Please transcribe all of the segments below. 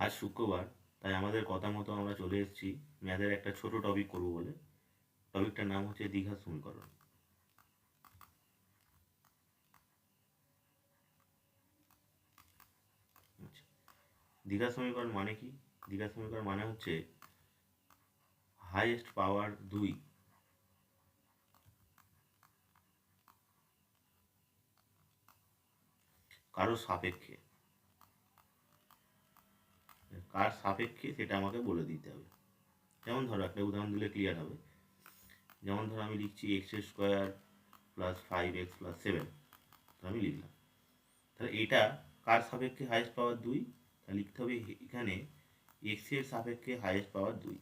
আজ শুক্রবার, তাই আমাদের কথা মতো আমরা চলে এসেছি ম্যাথের একটা ছোট টপিক করব বলে। টপিকটার নাম হচ্ছে দীঘা সমীকরণ দীঘা দীঘার সমীকরণ মানে কি? দীঘা সমীকরণ মানে হচ্ছে হাইয়েস্ট পাওয়ার দুই। কারও সাপেক্ষে। কার সাপেক্ষে সেটা আমাকে বলে দিতে হবে। যেমন ধরো, একটা উদাহরণ দিলে ক্লিয়ার হবে। যেমন ধরো, আমি লিখছি x square plus five x plus seven আমি লিখলাম। তাহলে এটা কার সাপেক্ষে হায়েস্ট পাওয়ার দুই। তা লিখতে হবে এখানে এক্সের সাপেক্ষে হায়েস্ট পাওয়ার দুই।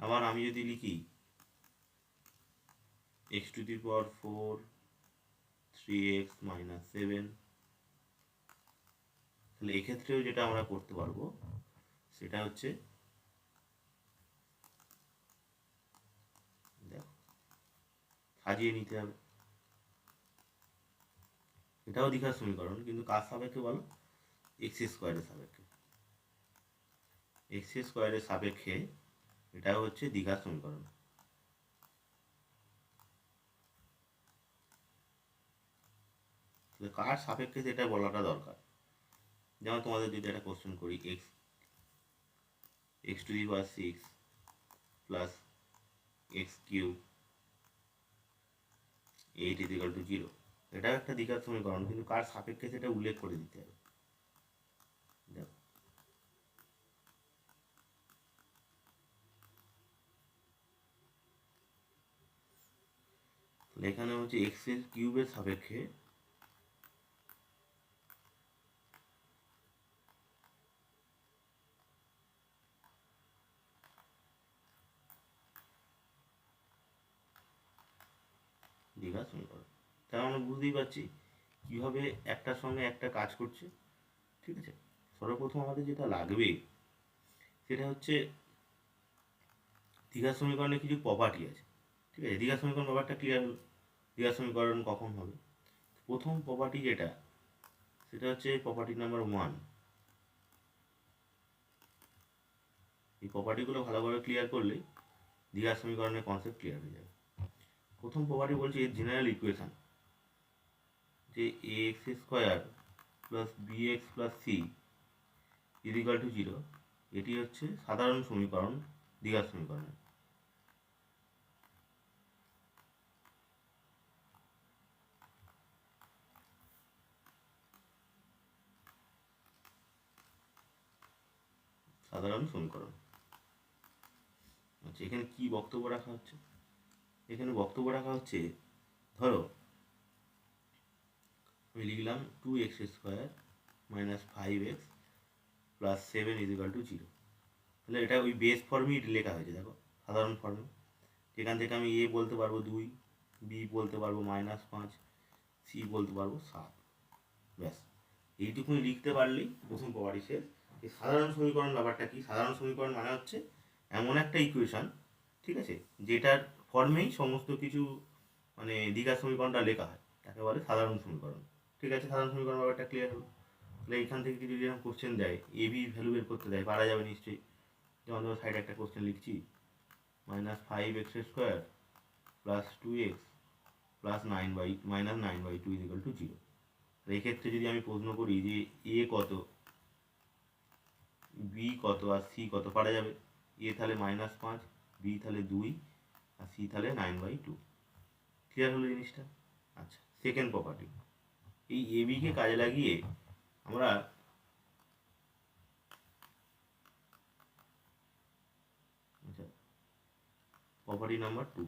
আবার আমি যদি লিখি to the power four three x minus seven তাহলে এক্ষেত্রেও যেটা আমরা করতে পারব, সেটা হচ্ছে সাজিয়ে নিতে হবে। এটাও দীঘার সমীকরণ, কিন্তু কার সাপেক্ষে বলো? এক্স স্কোয়ারের সাপেক্ষে। এক্স স্কোয়ারের সাপেক্ষে এটা হচ্ছে দীঘার সমীকরণ। কার সাপেক্ষে সেটা বলাটা দরকার। যেমন তোমাদের যদি একটা কোশ্চেন করি x x to the power six plus x cube eight is equal to zero এটাও একটা দীঘার সমীকরণ, কিন্তু কার সাপেক্ষে সেটা উল্লেখ করে দিতে হবে। দেখো। এখানে হচ্ছে এক্সের কিউবের সাপেক্ষে দীঘা সমীকরণ তার আমরা বুঝতেই পারছি কীভাবে একটার সঙ্গে একটা কাজ করছে, ঠিক আছে? সর্বপ্রথম আমাদের যেটা লাগবে সেটা হচ্ছে দীঘা সমীকরণে কিছু প্রপার্টি আছে, ঠিক আছে? দীঘা সমীকরণ ব্যাপারটা ক্লিয়ার হলো। দীঘা সমীকরণ কখন হবে? প্রথম প্রপার্টি যেটা, সেটা হচ্ছে প্রপার্টি নাম্বার ওয়ান এই প্রপার্টিগুলো ভালোভাবে ক্লিয়ার করলে দীঘা সমীকরণের কনসেপ্ট ক্লিয়ার হয়ে যাবে। প্রথম প্রপার্টি বলছে জেনারেল ইকুয়েশন যে a x square plus b x plus c is equal to zero এটি হচ্ছে সাধারণ সমীকরণ, দীঘার সমীকরণের সাধারণ সমীকরণ। আচ্ছা এখানে কি বক্তব্য রাখা হচ্ছে? এখানে বক্তব্য রাখা হচ্ছে, ধরো আমি লিখলাম two x square minus five x plus seven is equal to zero তাহলে এটা ওই বেস ফর্মেই লেখা হয়েছে, দেখো, সাধারণ ফর্মে এখান থেকে আমি এ বলতে পারব দুই বি বলতে পারব মাইনাস পাঁচ সি বলতে পারব সাত। ব্যাস এইটুকুনি লিখতে পারলেই প্রথম প্রপার্টি শেষ। এই সাধারণ সমীকরণ ব্যাপারটা কি? সাধারণ সমীকরণ মানে হচ্ছে এমন একটা ইকুয়েশান ঠিক আছে, যেটার ফর্মেই সমস্ত কিছু মানে দীঘা সমীকরণটা লেখা হয়। তাকে বলে সাধারণ সমীকরণ। ঠিক আছে, সাধারণ সমীকরণ ব্যাপারটা ক্লিয়ার হলো। তাহলে এইখান থেকে যদি এরকম কোশ্চেন দেয় এ বি ভ্যালু বের করতে দেয়, পারা যাবে নিশ্চয়ই। যেমন ধরো সাইডে একটা কোশ্চেন লিখছি minus five x square plus two x plus nine by minus nine by two is equal to zero এই ক্ষেত্রে যদি আমি প্রশ্ন করি যে এ কত বি কত আর সি কত, পারা যাবে? এ তাহলে মাইনাস পাঁচ বি তাহলে দুই, আর সি তাহলে নাইন বাই টু ক্লিয়ার হলো জিনিসটা? আচ্ছা সেকেন্ড প্রপার্টি এই এ বিকে কাজে লাগিয়ে আমরা প্রপার্টি নাম্বার টু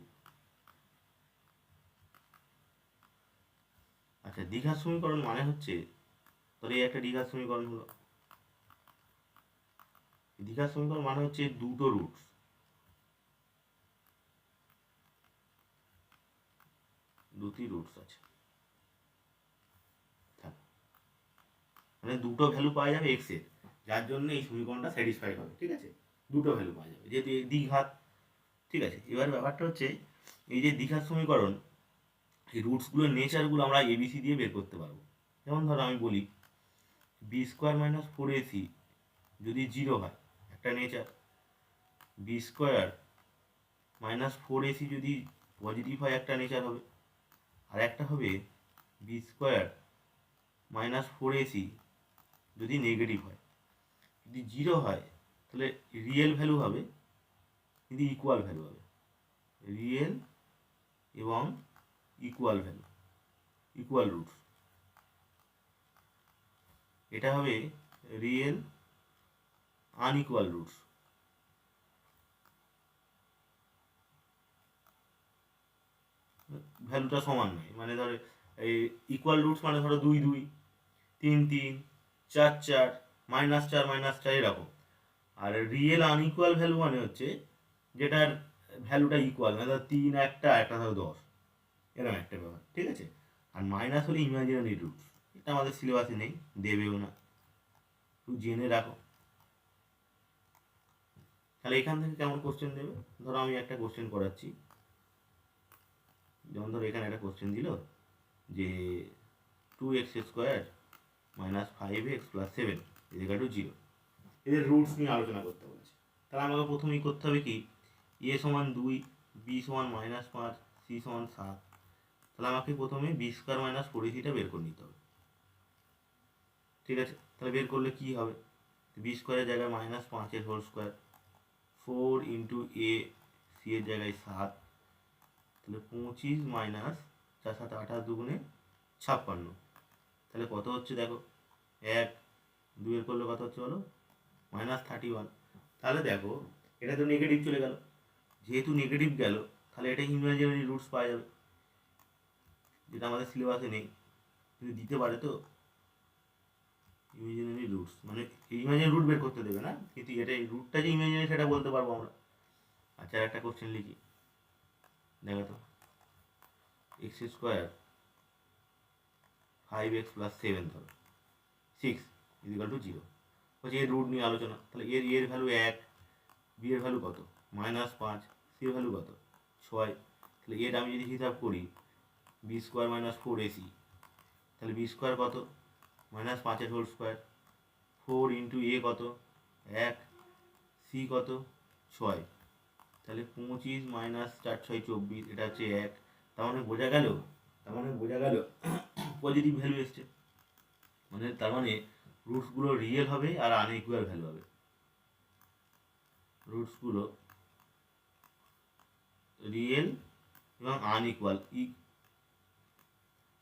আচ্ছা দীঘার সমীকরণ মানে হচ্ছে তোর এই একটা দীঘার সমীকরণ হলো। দীঘার সমীকরণ মানে হচ্ছে দুটো রুটস দুটি রুটস আছে। মানে দুটো ভ্যালু পাওয়া যাবে এক্সের, যার জন্য এই সমীকরণটা স্যাটিসফাই হবে, ঠিক আছে? দুটো ভ্যালু পাওয়া যাবে, যেহেতু দ্বিঘাত ঠিক আছে? এবার ব্যাপারটা হচ্ছে, এই যে দীঘার সমীকরণ, এই রুটসগুলোর নেচারগুলো আমরা এবিসি দিয়ে বের করতে পারব। যেমন ধরো আমি বলি b square minus four a c যদি জিরো হয়, একটা nature b square minus four a c যদি পজিটিভ হয়, একটা নেচার হবে। আর একটা হবে b square minus four a c যদি নেগেটিভ হয়, যদি জিরো হয়, তাহলে রিয়েল ভ্যালু হবে কিন্তু ইকুয়াল ভ্যালু হবে। রিয়েল এবং ইকুয়াল ভ্যালু ইকুয়াল রুটস এটা হবে রিয়েল আনইকুয়াল রুটস ভ্যালুটা সমান নয় মানে ধরো, এই ইকুয়াল রুটস মানে ধরো দুই দুই, তিন তিন চার চার, মাইনাস চার মাইনাস চার এরকম। আর রিয়েল আনইকুয়াল ভ্যালু মানে হচ্ছে যেটার ভ্যালুটা ইকুয়াল মানে ধর তিন, একটা একটা ধরো দশ। এরকম একটা ব্যাপার, ঠিক আছে? আর মাইনাস হলে ইমাজিনারি রুট এটা আমাদের সিলেবাসে নেই, দেবেও না। একটু জেনে রাখো। তাহলে এখান থেকে কেমন কোশ্চেন দেবে? ধরো আমি একটা কোশ্চেন করাচ্ছি। যেমন ধরো এখানে একটা কোশ্চেন দিল যে two x square minus five x plus seven এদিকে টু জিরো এদের রুটস নিয়ে আলোচনা করতে বলেছে। তাহলে আমাকে প্রথমেই করতে হবে কি? এ সমান দুই বি সমান মাইনাস পাঁচ সি সমান সাত। তাহলে আমাকে প্রথমে বি স্কোয়ার মাইনাস পরিধিটা বের করে নিতে হবে। ঠিক আছে? তাহলে বের করলে কি হবে? বি স্কোয়ারের জায়গায় মাইনাস পাঁচের whole square four into a c এর জায়গায় সাত। তাহলে পঁচিশ মাইনাস চার সাত আঠাশ দুগুণে ছাপ্পান্ন। তাহলে কত হচ্ছে দেখো? এক, দুইয়ের করলে কত হচ্ছে বলো? মাইনাস থার্টি ওয়ান তাহলে দেখো, এটা তো নেগেটিভ চলে গেল। যেহেতু নেগেটিভ গেল, তাহলে এটা ইমাজিনারি রুটস পাওয়া যাবে। যেটা আমাদের সিলেবাসে নেই। কিন্তু দিতে পারে তো? ইমাজিনারি রুটস মানে ইমাজিনারি রুট বের করতে দেবে না? কিন্তু এটা এই রুটটা যে ইমাজিনারি সেটা বলতে পারব আমরা। আচ্ছা একটা কোশ্চেন লিখি। দেখো তো। X square five x plus seven ধরো six is equal to zero বলছে এর রুট নিয়ে আলোচনা, তাহলে এর এর ভ্যালু এক বি এর ভ্যালু কত? মাইনাস পাঁচ সি এর ভ্যালু কত? ছয়। তাহলে এর আমি যদি হিসাব করি B square minus four AC তাহলে বি স্কোয়ার কত? মাইনাস পাঁচের whole square four into A কত? এক। সি কত? ছয়। তাহলে পঁচিশ মাইনাস চার, ছয়, চব্বিশ, এটা হচ্ছে এক। তার মানে বোঝা গেল? তার মানে বোঝা গেল পজিটিভ ভ্যালু এসছে। মানে তার মানে রুটসগুলো রিয়েল হবে আর আনইকুয়াল ভ্যালু হবে। রুটসগুলো রিয়েল এবং আনইকুয়াল ই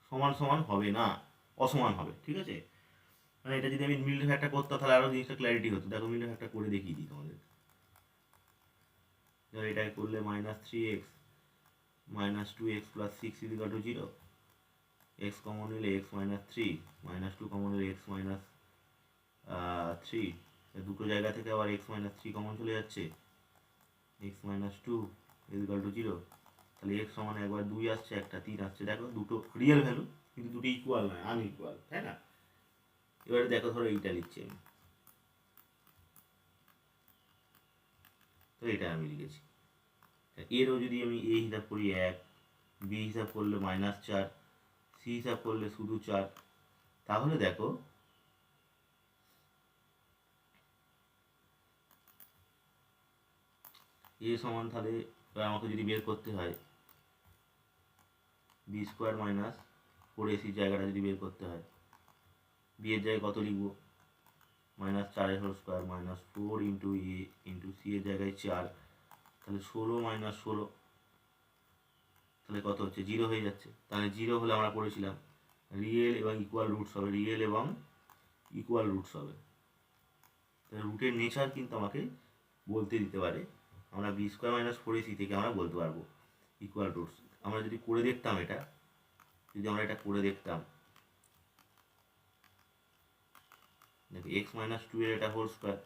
সমান সমান হবে না, অসমান হবে, ঠিক আছে? মানে এটা যদি আমি মিল ফ্যাক্টর করতাম, তাহলে আরও জিনিসটা ক্ল্যারিটি হতো। দেখো মিল ফ্যাক্টর করে দেখিয়ে দিই তোমাদের। ধর এটা করলে minus three x minus two x plus six is equal to zero x common নিলে x minus three minus two common নিলে এক্স মাইনাস থ্রি দুটো জায়গা থেকে আবার এক্স মাইনাস থ্রি কমন চলে যাচ্ছে। X minus two is equal to zero তাহলে x সমান একবার দুই আসছে, একটা তিন আসছে। দেখো দুটো রিয়েল ভ্যালু কিন্তু দুটো ইকুয়াল নয় আনইকুয়াল তাই না? এবারে দেখো, ধরো এইটা লিখছি আমি। তো এটা আমি লিখেছি। এরও যদি আমি এ হিসাব করি এক বি হিসাব করলে মাইনাস চার সি হিসাব করলে শুধু চার। তাহলে দেখো, এ সমান তাহলে আমাকে যদি বের করতে হয়, বি স্কোয়ার মাইনাস ফোর এসির জায়গাটা যদি বের করতে হয়, বি এর জায়গায় কত লিখব? মাইনাস চারের whole square minus four into a into c এর জায়গায় চার। তাহলে ষোলো মাইনাস ষোলো তাহলে কত হচ্ছে? জিরো হয়ে যাচ্ছে। তাহলে জিরো হলে আমরা পড়েছিলাম রিয়েল এবং ইকুয়াল রুটস হবে। রিয়েল এবং ইকুয়াল রুটস হবে। তাহলে রুটের নেচার কিন্তু আমাকে বলতে দিতে পারে। আমরা b square minus four a c থেকে আমরা বলতে পারব ইকুয়াল রুটস আমরা যদি করে দেখতাম এটা, যদি আমরা এটা করে দেখতাম। দেখো এক্স মাইনাস টু এর এটা হোল স্কোয়ার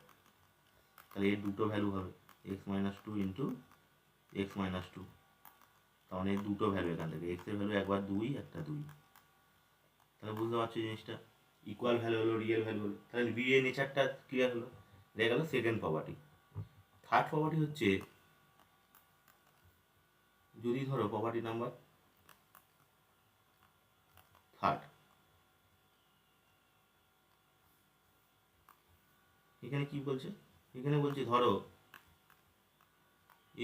তাহলে এর দুটো ভ্যালু হবে। X minus two into x minus two এর দুটো ভ্যালু এখান থেকে এক্সের ভ্যালু একবার দুই, একটা দুই। তাহলে বুঝতে পারছ জিনিসটা? ইকুয়াল ভ্যালু হলো রিয়েল ভ্যালু হলো। তাহলে বি এর নেচারটা ক্লিয়ার হলো। দেখা গেলো সেকেন্ড প্রপার্টি থার্ড প্রপার্টি হচ্ছে, যদি ধরো প্রপার্টি নাম্বার থার্ড এখানে কি বলছে? এখানে বলছে ধরো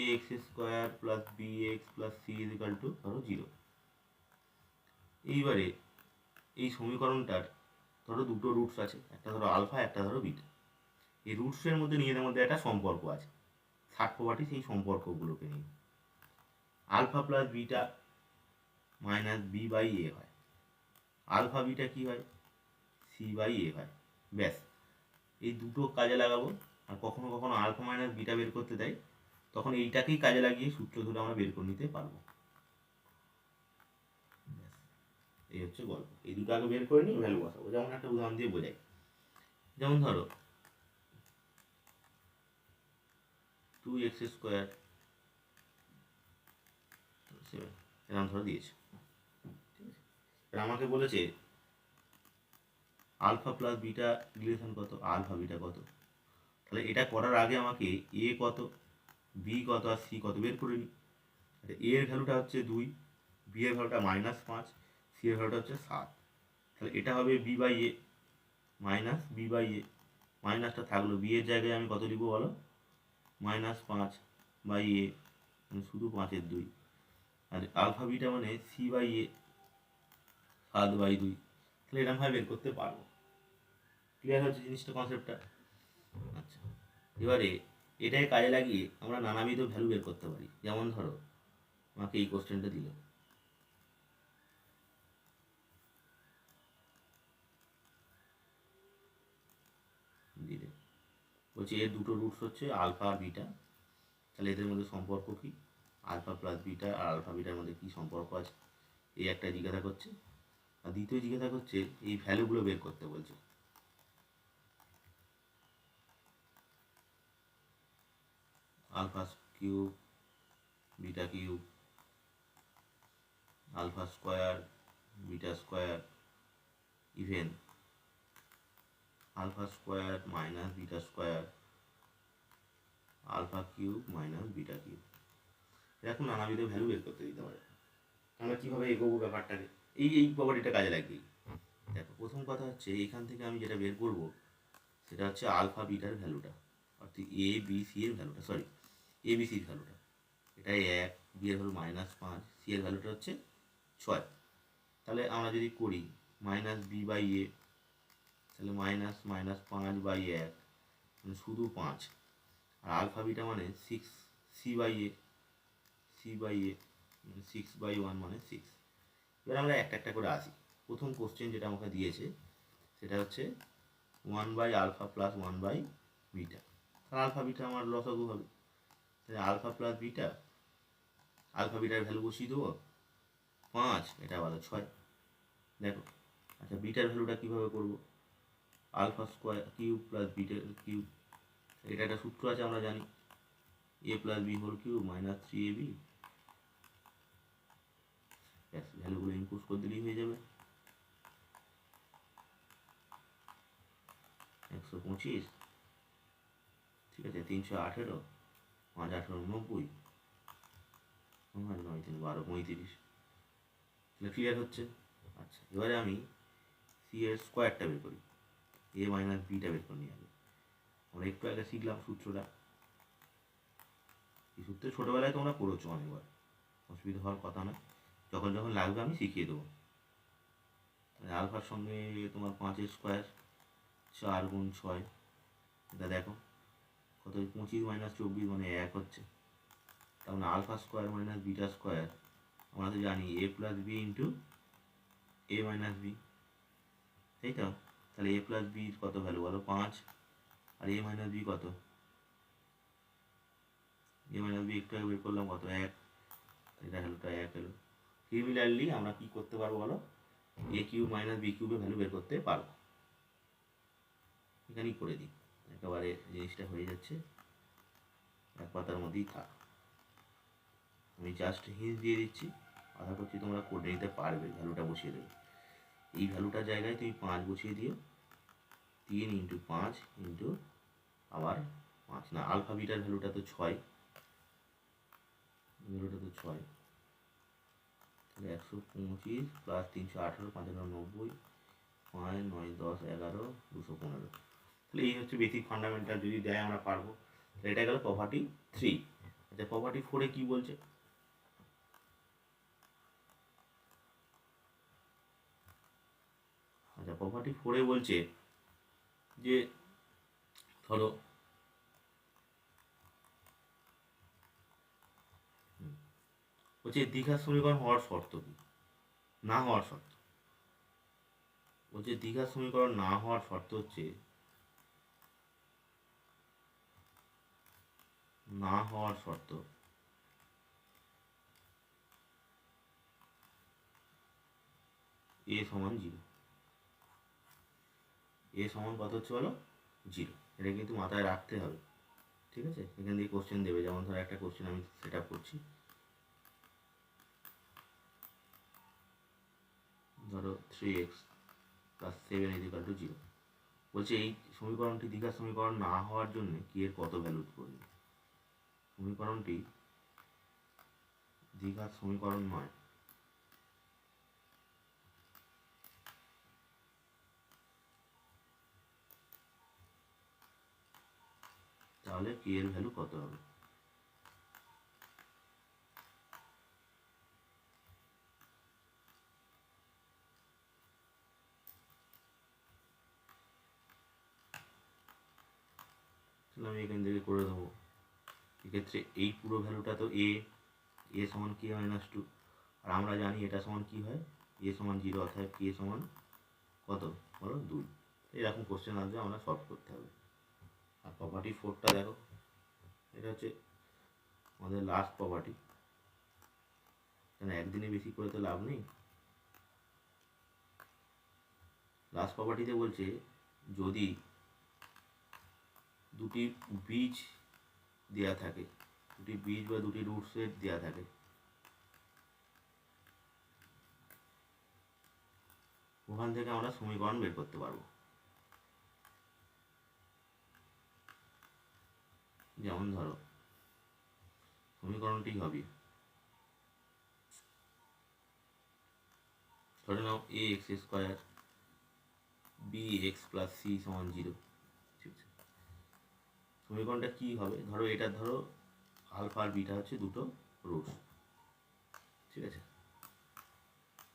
a x square plus b x plus c is equal to ধরো জিরো এইবারে এই সমীকরণটার ধরো দুটো রুটস আছে, একটা ধরো আলফা একটা ধরো বিটা এই রুটসের মধ্যে নিজেদের মধ্যে একটা সম্পর্ক আছে থার্ড প্রপার্টি সেই সম্পর্কগুলোকে নিয়ে। Alpha plus beta minus b by a হয়। আলফা বিটা কি হয়? সি বাই এ হয়। ব্যাস, এই দুটো কাজে লাগাবো, আর কখনো কখনো আলফা মাইনাস বিটা বের করতে দেয়। তখন এইটাকেই কাজে লাগিয়ে সূত্র ধরে আমরা বের করে নিতে পারব। এই হচ্ছে গল্প। এই দুটো আগে বের করে নিই ভ্যালু বসাবো। যেমন একটা উদাহরণ দিয়ে বোঝাই। যেমন ধরো টু এক্স স্কোয়ার এরকম ধরো দিয়েছে। আমাকে বলেছে আলফা প্লাস বিটা রিলেশন কত? আলফা বিটা কত? তাহলে এটা করার আগে আমাকে এ কত? বি কত আর সি কত? বের করে নিই এ এর ভ্যালুটা হচ্ছে দুই বি এর ভ্যালুটা মাইনাস পাঁচ সি এর ভ্যালুটা হচ্ছে সাত। তাহলে এটা হবে b by a minus b by a মাইনাসটা থাকল বি এর জায়গায় আমি কত লিখব বলো? মাইনাস পাঁচ বাই এ মানে শুধু পাঁচের দুই। আর আলফা বিটা মানে সি বাই এ সাত বাই দুই। তাহলে এরকমভাবে বের করতে পারব। ক্লিয়ার হচ্ছে জিনিসটা কনসেপ্টটা আচ্ছা এবারে এটাই কাজে লাগিয়ে আমরা নানাবিধ ভ্যালু বের করতে পারি। যেমন ধরো, আমাকে এই কোশ্চেনটা দিল। দিলে। বলছি, এর দুটো রুটস হচ্ছে আলফা আর বিটা তাহলে এদের মধ্যে সম্পর্ক কি? আলফা প্লাস বিটা আর আলফা বিটার মধ্যে কি সম্পর্ক আছে? এই একটা জিজ্ঞাসা করছে। আর দ্বিতীয় জিজ্ঞাসা করছে, এই ভ্যালুগুলো বের করতে বলছে। Alpha cube beta cube alpha square beta square even alpha square minus beta square alpha cube minus beta cube এরকম নানাবিধ ভ্যালু বের করতে দিতে পারে আমরা কীভাবে এগোবো ব্যাপারটাকে? এই এই প্রপার্টিটা কাজে লাগিয়ে দেখো, প্রথম কথা হচ্ছে, এখান থেকে আমি যেটা বের করব, সেটা হচ্ছে আলফা বিটার ভ্যালুটা অর্থাৎ এ বি সি এর ভ্যালুটা সরি এ বি সির ভ্যালুটা এটা এক বি এর ভ্যালু মাইনাস পাঁচ সি এর ভ্যালুটা হচ্ছে ছয়। তাহলে আমরা যদি করি মাইনাস বি বাই এ তাহলে মাইনাস মাইনাস পাঁচ বাই এক মানে শুধু পাঁচ। আর আলফা বিটা মানে six c by a c by a মানে সিক্স বাই ওয়ান মানে সিক্স এবার আমরা একটা একটা করে আসি। প্রথম কোশ্চেন যেটা আমাকে দিয়েছে, সেটা হচ্ছে one by alpha plus one by beta তাহলে আলফা বিটা আমার লসাগু হবে। তাহলে আলফা প্লাস বিটা আলফা বিটার ভ্যালু বসিয়ে দেবো? পাঁচ, এটা বলো ছয়। দেখো আচ্ছা বিটার ভ্যালুটা কীভাবে করব? আলফা স্কোয়ার কিউব প্লাস বিটার কিউব এটা একটা সূত্র আছে, আমরা জানি। A plus b whole cube minus three a b ভ্যালুগুলো input করে দিলেই হয়ে যাবে। একশো পঁচিশ, ঠিক আছে, তিনশো আঠেরো। পাঁচ আঠেরো নব্বই। নয় তিন, বারো, পঁয়ত্রিশ। তাহলে ক্লিয়ার হচ্ছে আচ্ছা এবারে আমি সি এর স্কোয়ারটা বের করি। এ মাইনাস বিটা বের করে নিয়ে যাবে আমরা একটু আগে শিখলাম সূত্রটা। এই সূত্র ছোটোবেলায় তোমরা পড়েছো অনেকবার। অসুবিধা হওয়ার কথা না যখন যখন লাগবে আমি শিখিয়ে দেবো। আলফার সঙ্গে তোমার পাঁচের স্কোয়ার চার গুণ ছয়। এটা দেখো। কত পঁচিশ মাইনাস চব্বিশ মানে এক হচ্ছে। মানে alpha square minus beta square আমরা তো জানি a plus b into a minus b তাই তো? তাহলে এ প্লাস বির কত ভ্যালু বলো? পাঁচ। আর এ মাইনাস বি কত? এ মাইনাস বি একটু আগে বের করলাম, কত? এক। এটা ভ্যালুটা এক এলো সিমিলারলি আমরা কি করতে পারব বলো? এ কিউব মাইনাস বি কিউবের ভ্যালু বের করতে পারব। এখানেই করে দিই। একেবারে জিনিসটা হয়ে যাচ্ছে। এক পাতার মধ্যেই থাক। আমি জাস্ট হিন্স দিয়ে দিচ্ছি। আশা করছি তোমরা করে নিতে পারবে ভ্যালুটা বসিয়ে দেবে। এই ভ্যালুটার জায়গায় তুমি পাঁচ বসিয়ে দিও। তিন ইন্টু পাঁচ ইন্টু আবার পাঁচ। না আলফা বিটার ভ্যালুটা তো ছয়। ভ্যালুটা তো ছয়। তাহলে একশো পঁচিশ প্লাস তিনশো আঠেরো পাঁচান্ন নব্বই, পাঁচ, নয়, দশ, এগারো, দুশো পনেরো। তাহলে এই হচ্ছে বেসিক ফান্ডামেন্টাল যদি দেয় আমরা পারব এটা গেল প্রপার্টি থ্রি আচ্ছা প্রপার্টি ফোরে কী বলছে? আচ্ছা প্রপার্টি ফোরে বলছে যে, ধরো, বলছে দীঘার সমীকরণ হওয়ার শর্ত কি? না হওয়ার শর্ত। বলছে দীঘার সমীকরণ না হওয়ার শর্ত হচ্ছে না হওয়ার শর্ত। এ সমান জিরো। এ সমান কত হচ্ছে বলো? জিরো। এটা কিন্তু মাথায় রাখতে হবে। ঠিক আছে? এখান থেকে কোশ্চেন দেবে। যেমন ধরো একটা কোশ্চেন আমি সেট করছি। ধরো three x plus seven is equal to zero বলছে এই সমীকরণটি দীঘার সমীকরণ না হওয়ার জন্য কি এর কত ভ্যালু করবে সমীকরণটি দীঘার সমীকরণ নয়। তাহলে কে এর ভ্যালু কত হবে? আমি এখান থেকে করে দেবো। এক্ষেত্রে এই পুরো ভ্যালুটা তো এ এ সমান কে মাইনাস টু আর আমরা জানি এটা সমান কি হয়? এ সমান জিরো অর্থাৎ কে সমান কত? বলো দুই। এরকম কোশ্চেন আসবে, আমরা সলভ করতে হবে। আর প্রপার্টি ফোরটা দেখো। এটা হচ্ছে আমাদের লাস্ট প্রপার্টি কেন একদিনে বেশি করে তো লাভ নেই? লাস্ট প্রপার্টিতে বলছে যদি দুটি বীজ দেয়া থাকে। দুটি বীজ বা দুটি রুট সেট দেওয়া থাকে। ওখান থেকে আমরা সমীকরণ বের করতে পারব। যেমন ধরো, সমীকরণটি হবে, ধরে নাও a x square b x plus c সমান জিরো সমীকরণটা কী হবে? ধরো এটা ধরো আলফা আর বিটা হচ্ছে দুটো রুটস ঠিক আছে?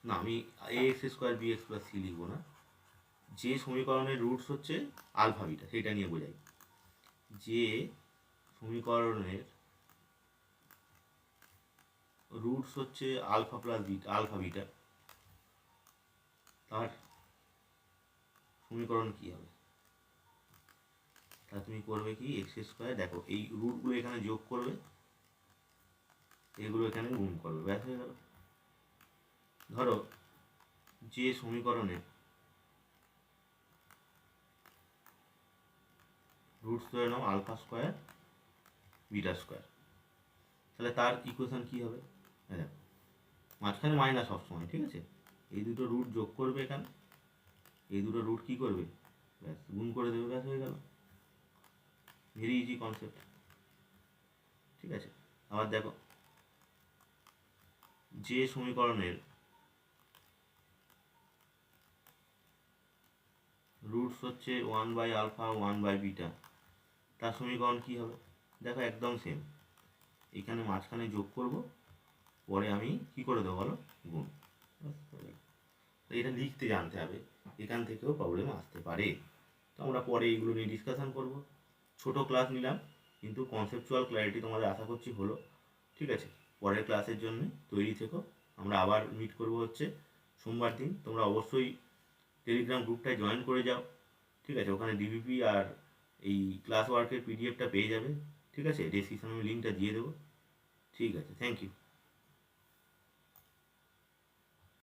না, আমি a x square b x plus c লিখব না। যে সমীকরণের রুটস হচ্ছে আলফা বিটা সেটা নিয়ে বোঝাই। যে সমীকরণের রুটস হচ্ছে alpha plus beta alpha beta তার সমীকরণ কী হবে? তা তুমি করবে কি এক্স স্কোয়ার দেখো, এই রুটগুলো এখানে যোগ করবে, এগুলো এখানে গুণ করবে, ব্যাস হয়ে গেল। ধরো, যে সমীকরণে রুটস ধরে নাও আলফা স্কোয়ার বিটা স্কোয়ার তাহলে তার ইকুয়েশন কী হবে? হ্যাঁ মাঝখানে মাইনাস সবসময় ঠিক আছে? এই দুটো রুট যোগ করবে এখানে, এই দুটো রুট কী করবে? ব্যাস, গুণ করে দেবে, ব্যাস হয়ে গেল। ভেরি ইজি কনসেপ্ট ঠিক আছে? আবার দেখো। যে সমীকরণের রুটস হচ্ছে one by alpha one by beta তার সমীকরণ কী হবে? দেখো একদম সেম এখানে মাঝখানে যোগ করব, পরে আমি কি করে দেবো বলো? গুণ। এটা লিখতে জানতে হবে। এখান থেকেও প্রবলেম আসতে পারে। তো আমরা পরে এইগুলো নিয়ে ডিসকাশন করব। ছোট ক্লাস নিলাম, কিন্তু কনসেপচুয়াল ক্ল্যারিটি তোমাদের আশা করছি হলো, ঠিক আছে? পরের ক্লাসের জন্য তৈরি থেকো। আমরা আবার মিট করব হচ্ছে সোমবার দিন। তোমরা অবশ্যই টেলিগ্রাম গ্রুপটায় জয়েন করে যাও, ঠিক আছে? ওখানে ডিবিপি আর এই ক্লাস ওয়ার্কের পিডিএফটা পেয়ে যাবে, ঠিক আছে? ডেসক্রিপশনে আমি লিঙ্কটা দিয়ে দেবো, ঠিক আছে? Thank you